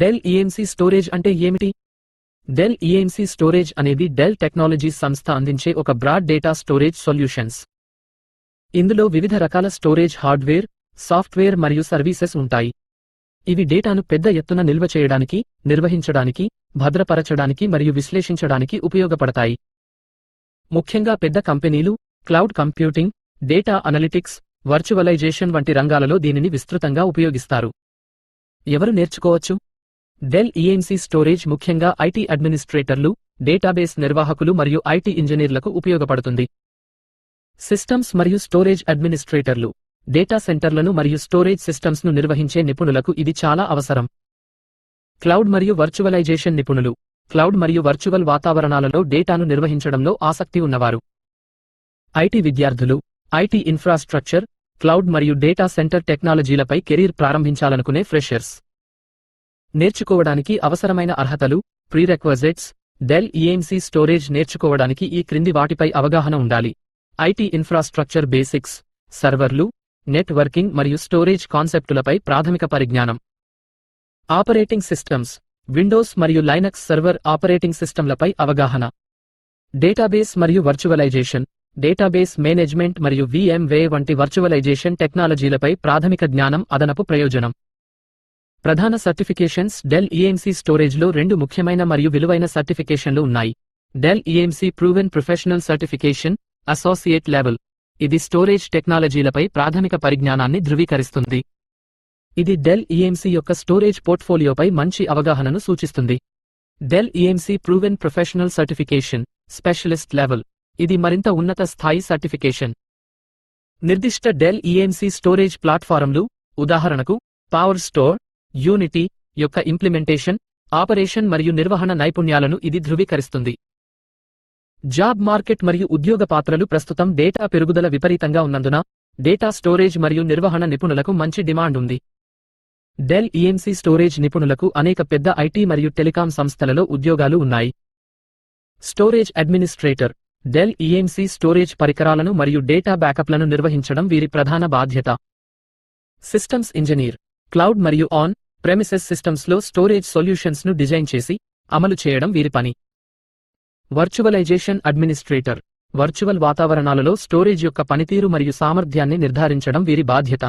Del EMC storage అంటే ఏమిటి? Dell EMC storage అనేది డెల్ టెక్నాలజీస్ సంస్థ అందించే ఒక బ్రాడ్ డేటా స్టోరేజ్ సొల్యూషన్స్. ఇందులో వివిధ రకాల స్టోరేజ్ హార్డ్వేర్ సాఫ్ట్వేర్ మరియు సర్వీసెస్ ఉంటాయి. ఇవి డేటాను పెద్ద ఎత్తున నిల్వ చేయడానికి నిర్వహించడానికి భద్రపరచడానికి మరియు విశ్లేషించడానికి ఉపయోగపడతాయి. ముఖ్యంగా పెద్ద కంపెనీలు cloud computing data analytics virtualisation వంటి రంగాలలో దీనిని విస్తృతంగా ఉపయోగిస్తారు. ఎవరు నేర్చుకోవచ్చు? Dell E M C storage ముఖ్యంగా ఐటీ అడ్మినిస్ట్రేటర్లు డేటాబేస్ నిర్వాహకులు మరియు ఐటీ ఇంజనీర్లకు ఉపయోగపడుతుంది. సిస్టమ్స్ మరియు స్టోరేజ్ అడ్మినిస్ట్రేటర్లు డేటా సెంటర్లను మరియు స్టోరేజ్ సిస్టమ్స్ను నిర్వహించే నిపుణులకు ఇది చాలా అవసరం. క్లౌడ్ మరియు వర్చువలైజేషన్ నిపుణులు క్లౌడ్ మరియు వర్చువల్ వాతావరణాలలో డేటాను నిర్వహించడంలో ఆసక్తి ఉన్నవారు. ఐటీ విద్యార్థులు ఐటీ ఇన్ఫ్రాస్ట్రక్చర్ క్లౌడ్ మరియు డేటా సెంటర్ టెక్నాలజీలపై కెరీర్ ప్రారంభించాలనుకునే ఫ్రెషర్స్. నేర్చుకోవడానికి అవసరమైన అర్హతలు ప్రీరెక్వజెట్స్ డెల్ ఈఎంసీ స్టోరేజ్ నేర్చుకోవడానికి ఈ క్రింది వాటిపై అవగాహన ఉండాలి. ఐటీ ఇన్ఫ్రాస్ట్రక్చర్ బేసిక్స్ సర్వర్లు నెట్వర్కింగ్ మరియు స్టోరేజ్ కాన్సెప్టులపై ప్రాథమిక పరిజ్ఞానం. ఆపరేటింగ్ సిస్టమ్స్ విండోస్ మరియు లైనక్స్ సర్వర్ ఆపరేటింగ్ సిస్టమ్లపై అవగాహన. డేటాబేస్ మరియు వర్చువలైజేషన్ డేటాబేస్ మేనేజ్మెంట్ మరియు వే వంటి వర్చువలైజేషన్ టెక్నాలజీలపై ప్రాథమిక జ్ఞానం అదనపు ప్రయోజనం. ప్రధాన సర్టిఫికేషన్స్ డెల్ ఈఎంసీ స్టోరేజ్లో రెండు ముఖ్యమైన మరియు విలువైన సర్టిఫికేషన్లు ఉన్నాయి. Dell EMC proven professional certification associate level ఇది స్టోరేజ్ టెక్నాలజీలపై ప్రాథమిక పరిజ్ఞానాన్ని ధృవీకరిస్తుంది. ఇది డెల్ ఈఎంసీ యొక్క స్టోరేజ్ పోర్ట్ఫోలియోపై మంచి అవగాహనను సూచిస్తుంది. Dell E M C proven professional certification specialist level ఇది మరింత ఉన్నత స్థాయి సర్టిఫికేషన్. నిర్దిష్ట డెల్ ఈఎంసీ స్టోరేజ్ ప్లాట్ఫారంలు ఉదాహరణకు పవర్ స్టోర్ యూనిటీ యొక్క ఇంప్లిమెంటేషన్ ఆపరేషన్ మరియు నిర్వహణ నైపుణ్యాలను ఇది ధృవీకరిస్తుంది. జాబ్ మార్కెట్ మరియు ఉద్యోగ పాత్రలు ప్రస్తుతం డేటా పెరుగుదల విపరీతంగా ఉన్నందున డేటా స్టోరేజ్ మరియు నిర్వహణ నిపుణులకు మంచి డిమాండ్ ఉంది. డెల్ ఈఎంసీ స్టోరేజ్ నిపుణులకు అనేక పెద్ద ఐటీ మరియు టెలికాం సంస్థలలో ఉద్యోగాలు ఉన్నాయి. Storage administrator Dell E M C storage పరికరాలను మరియు డేటా బ్యాకప్లను నిర్వహించడం వీరి ప్రధాన బాధ్యత. సిస్టమ్స్ ఇంజనీర్ క్లౌడ్ మరియు ఆన్ ప్రెమిసెస్ సిస్టమ్స్లో స్టోరేజ్ సొల్యూషన్స్ను డిజైన్ చేసి అమలు చేయడం వీరి పని. వర్చువలైజేషన్ అడ్మినిస్ట్రేటర్ వర్చువల్ వాతావరణాలలో స్టోరేజ్ యొక్క పనితీరు మరియు సామర్థ్యాన్ని నిర్ధారించడం వీరి బాధ్యత.